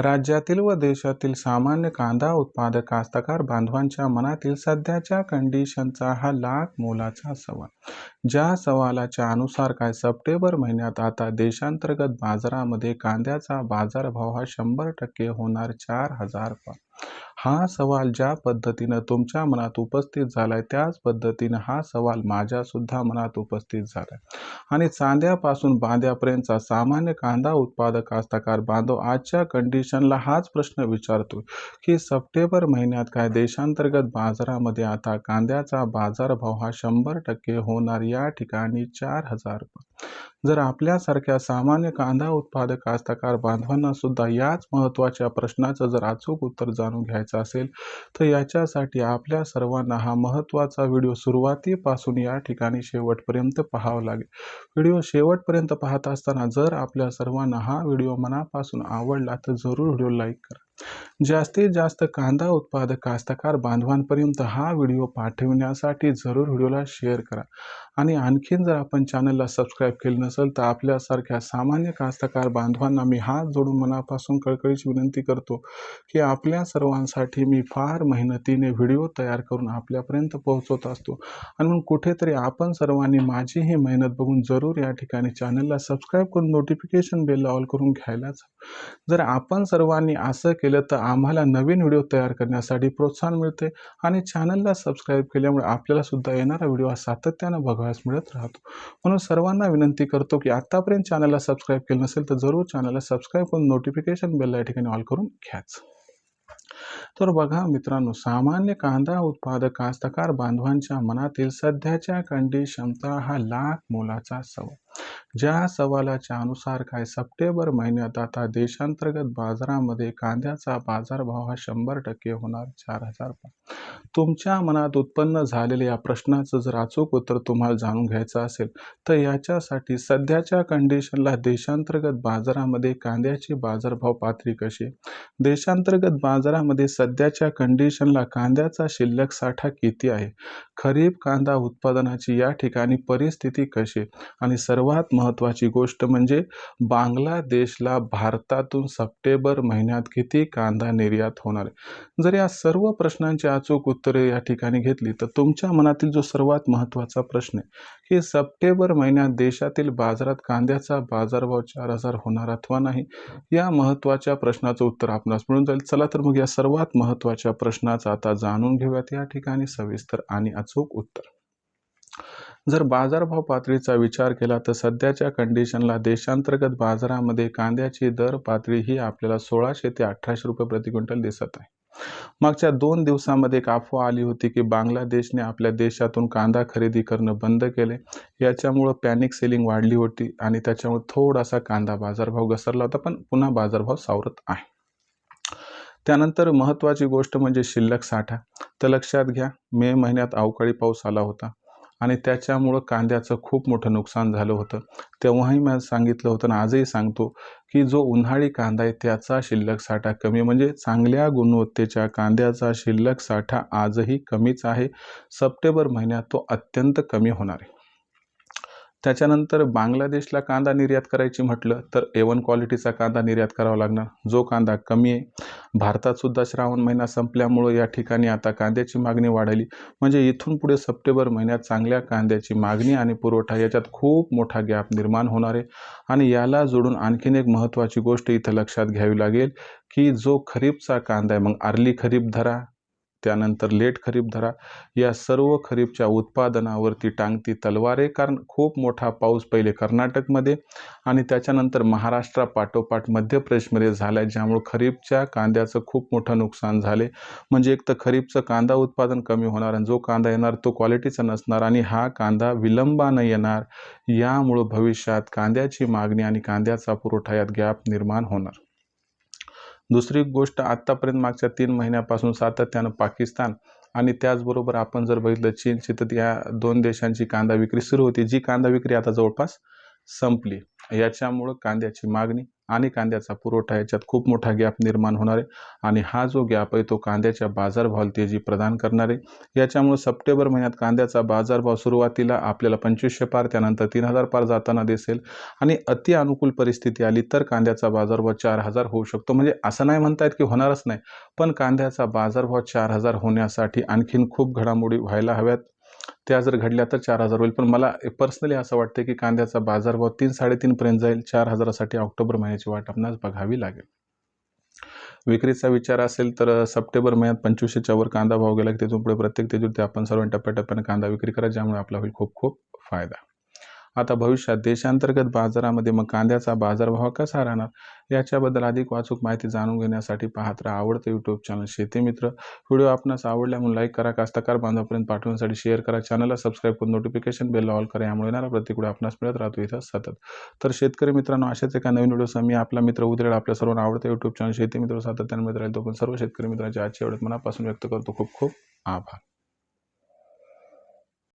राज्यातील व देशातील सामान्य कांदा उत्पादक कास्तकार बांधवांच्या मनातील सध्याच्या कंडिशनचा हा लाख मोलाचा सवाल. ज्या सवालाच्या अनुसार काय सप्टेंबर महिन्यात आता देशांतर्गत बाजारामध्ये कांद्याचा बाजारभाव हा शंभर टक्के होणार चार हजार पण हा सवाल ज्या पद्धतीनं तुमच्या मनात उपस्थित झालाय त्याच पद्धतीनं हा सवाल माझ्या सुद्धा मनात उपस्थित झालाय. आणि चांद्यापासून बांद्यापर्यंतचा सामान्य कांदा उत्पादक कास्तकार बांधव आजच्या कंडिशनला हाच प्रश्न विचारतो की सप्टेंबर महिन्यात काय देशांतर्गत बाजारामध्ये आता कांद्याचा बाजारभाव हा शंभर टक्के होणार? या ठिकाणी चार हजार जर आपल्यासारख्या सामान्य कांदा उत्पादक कास्तकार बांधवांना सुद्धा याच महत्त्वाच्या प्रश्नाचं जर अचूक उत्तर जाणून घ्यायचं असेल तर याच्यासाठी आपल्या सर्वांना हा महत्त्वाचा व्हिडिओ सुरुवातीपासून या ठिकाणी शेवटपर्यंत पाहावा लागेल. व्हिडिओ शेवटपर्यंत पाहत असताना जर आपल्या सर्वांना हा व्हिडिओ मनापासून आवडला तर जरूर व्हिडिओ लाईक करा. जास्तीत जास्त कांदा उत्पादक कास्तकार बांधवांपर्यंत हा व्हिडिओ पाठविण्यासाठी जरूर व्हिडिओला शेअर करा. आणि आणखीन जर आपण चॅनलला सबस्क्राईब केलं नसेल तर आपल्यासारख्या सामान्य कास्तकार बांधवांना मी हात जोडून मनापासून कळकळीची विनंती करतो की आपल्या सर्वांसाठी मी फार मेहनतीने व्हिडिओ तयार करून आपल्यापर्यंत पोहोचवत असतो. आणि मग कुठेतरी आपण सर्वांनी माझी ही मेहनत बघून जरूर या ठिकाणी चॅनलला सबस्क्राईब करून नोटिफिकेशन बेल ऑल करून घ्यायलाच जर आपण सर्वांनी असं केलं तर आम्हाला नवीन व्हिडिओ तयार करण्यासाठी प्रोत्साहन मिळते आणि चॅनलला सबस्क्राईब केल्यामुळे आपल्याला सुद्धा येणारा व्हिडिओ हा सातत्यानं बघायला मिळत राहतो. म्हणून सर्वांना विनंती करतो की आत्तापर्यंत चॅनलला सबस्क्राईब केलं नसेल तर जरूर चॅनलला सबस्क्राईब करून नोटिफिकेशन बेल या ठिकाणी ऑल करून घ्याच. तर बघा मित्रांनो सामान्य कांदा उत्पादक कास्तकार बांधवांच्या मनातील सध्याच्या कंडी क्षमता हा लाख मोलाचा सवाल. ज्या सवालाच्या अनुसार काय सप्टेंबर महिन्यात आता देशांतर्गत बाजारामध्ये कांद्याचा बाजारभाव हा शंभर टक्के होणार चार हजार तुमच्या मनात उत्पन्न झालेल्या या प्रश्नाचं जर अचूक उत्तर तुम्हाला जाणून घ्यायचं असेल तर याच्यासाठी सध्याच्या कंडिशनला देशांतर्गत बाजारामध्ये कांद्याची बाजारभाव पातळी कशी देशांतर्गत बाजारामध्ये सध्याच्या कंडिशनला कांद्याचा शिल्लक साठा किती आहे? खरीप कांदा उत्पादनाची या ठिकाणी परिस्थिती कशी आणि सर्व सर्वात महत्त्वाची गोष्ट म्हणजे बांगलादेशला भारतातून सप्टेंबर महिन्यात किती कांदा निर्यात होणार? आहे जर या सर्व प्रश्नांची अचूक उत्तरे या ठिकाणी घेतली तर तुमच्या मनातील जो सर्वात महत्त्वाचा प्रश्न आहे की सप्टेंबर महिन्यात देशातील बाजारात कांद्याचा बाजारभाव चार हजार होणार अथवा नाही या महत्त्वाच्या प्रश्नाचं उत्तर आपणास मिळून जाईल. चला तर मग या सर्वात महत्त्वाच्या प्रश्नाचं आता जाणून घेऊयात. या ठिकाणी सविस्तर आणि अचूक उत्तर. जर बाजारभाव पातळीचा विचार केला तर सध्याच्या कंडिशनला देशांतर्गत बाजारामध्ये कांद्याची दर पातळी ही आपल्याला सोळाशे ते अठराशे रुपये प्रति क्विंटल दिसत आहे. मागच्या दोन दिवसामध्ये एक अफवा आली होती की बांगलादेशने आपल्या देशातून कांदा खरेदी करणं बंद केले. याच्यामुळं पॅनिक सेलिंग वाढली होती आणि त्याच्यामुळे थोडासा कांदा बाजारभाव घसरला होता पण पुन्हा बाजारभाव सावरत आहे. त्यानंतर महत्त्वाची गोष्ट म्हणजे शिल्लक साठा. तर लक्षात घ्या मे महिन्यात अवकाळी पाऊस आला होता. आणि त्याच्यामुळं कांद्याचं खूप मोठं नुकसान झालं होतं. तेव्हाही मी सांगितलं होतं आणि आजही सांगतो की जो उन्हाळी कांदा आहे त्याचा शिल्लक साठा कमी म्हणजे चांगल्या गुणवत्तेच्या कांद्याचा शिल्लक साठा आजही कमीच आहे. सप्टेंबर महिन्यात तो अत्यंत कमी होणार आहे. त्याच्यानंतर बांगलादेशला कांदा निर्यात करायची म्हटलं तर ए वन क्वालिटीचा कांदा निर्यात करावा लागणार. जो कांदा कमी आहे भारतात सुद्धा श्रावण महिना संपल्यामुळं या ठिकाणी आता कांद्याची मागणी वाढली. म्हणजे इथून पुढे सप्टेंबर महिन्यात चांगल्या कांद्याची मागणी आणि पुरवठा याच्यात खूप मोठा गॅप निर्माण होणार आहे. आणि याला जोडून आणखीन एक महत्त्वाची गोष्ट इथं लक्षात घ्यावी लागेल की जो खरीपचा कांदा आहे मग आर्ली खरीप धरा त्यानंतर लेट खरीप धरा. या सर्व खरीपच्या उत्पादनावरती टांगती तलवारे कारण खूप मोठा पाऊस पहिले कर्नाटकमध्ये आणि त्याच्यानंतर महाराष्ट्रापाठोपाठ मध्य प्रदेशमध्ये झाला आहे ज्यामुळे खरीपच्या कांद्याचं खूप मोठं नुकसान झाले. म्हणजे एक तर खरीपचं कांदा उत्पादन कमी होणार आणि जो कांदा येणार तो क्वालिटीचा नसणार आणि हा कांदा विलंबानं येणार. यामुळं भविष्यात कांद्याची मागणी आणि कांद्याचा पुरवठा यात गॅप निर्माण होणार. दुसरी गोष्ट आत्तापर्यंत मागच्या तीन महिन्यापासून सातत्यानं पाकिस्तान आणि त्याचबरोबर आपण जर बघितलं चीनची तर या दोन देशांची कांदा विक्री सुरू होती जी कांदा विक्री आता जवळपास संपली. याच्यामुळं कांद्याची मागणी आणि कांद्याचा पुरवठा याच्यात खूप मोठा गॅप निर्माण होणार आहे. आणि हा जो गॅप आहे तो कांद्याच्या बाजारभावाला तेजी प्रदान करणार आहे. याच्यामुळे सप्टेंबर महिन्यात कांद्याचा बाजारभाव सुरुवातीला आपल्याला पंचवीसशे पार त्यानंतर तीन हजार पार जाताना दिसेल. आणि अति अनुकूल परिस्थिती आली तर कांद्याचा बाजारभाव चार हजार होऊ शकतो. म्हणजे असं नाही म्हणतायत की होणारच नाही पण कांद्याचा बाजारभाव चार हजार होण्यासाठी आणखीन खूप घडामोडी व्हायला हव्यात. त्या जर घडल्या तर चार हजार होईल. पण मला पर्सनली असं वाटतं की कांद्याचा बाजारभाव तीन साडेतीनपर्यंत जाईल. चार हजारासाठी ऑक्टोबर महिन्याची वाट आपणास बघावी लागेल. विक्रीचा विचार असेल तर सप्टेंबर महिन्यात पंचवीसशेच्या वर कांदा भाव गेला की तिथून पुढे प्रत्येक तेजीवरती आपण सर्व टप्प्याटप्प्याने कांदा विक्री करा. ज्यामुळे आपला होईल खूप खूप फायदा. आता भविष्यात देशांतर्गत बाजारामध्ये मग कांद्याचा बाजारभाव कसा राहणार? याच्याबद्दल अधिक वाचूक माहिती जाणून घेण्यासाठी पाहत राहा आवडतं यूट्यूब चॅनल शेतीमित्र व्हिडिओ आपणास आवडल्या म्हणून लाईक करा कास्तकार बांधवापर्यंत पाठवण्यासाठी शेअर करा. चॅनलला सबस्क्राईब करून नोटिफिकेशन बेल ऑल करा. यामुळे येणारा प्रत्येक आपणास मिळत राहतो इथं सतत. तर शेतकरी मित्रांनो अशाच एका नवीन व्हिडिओसह मी आपला मित्र उदरेड आपल्या सर्वांना आवडतं यूट्यूब चॅनल शेतीमित्र सातत्याने मित्र राहील तो पण सर्व शेतकरी मित्रांच्या आजची एवढ्यात मनापासून व्यक्त करतो. खूप खूप आभार.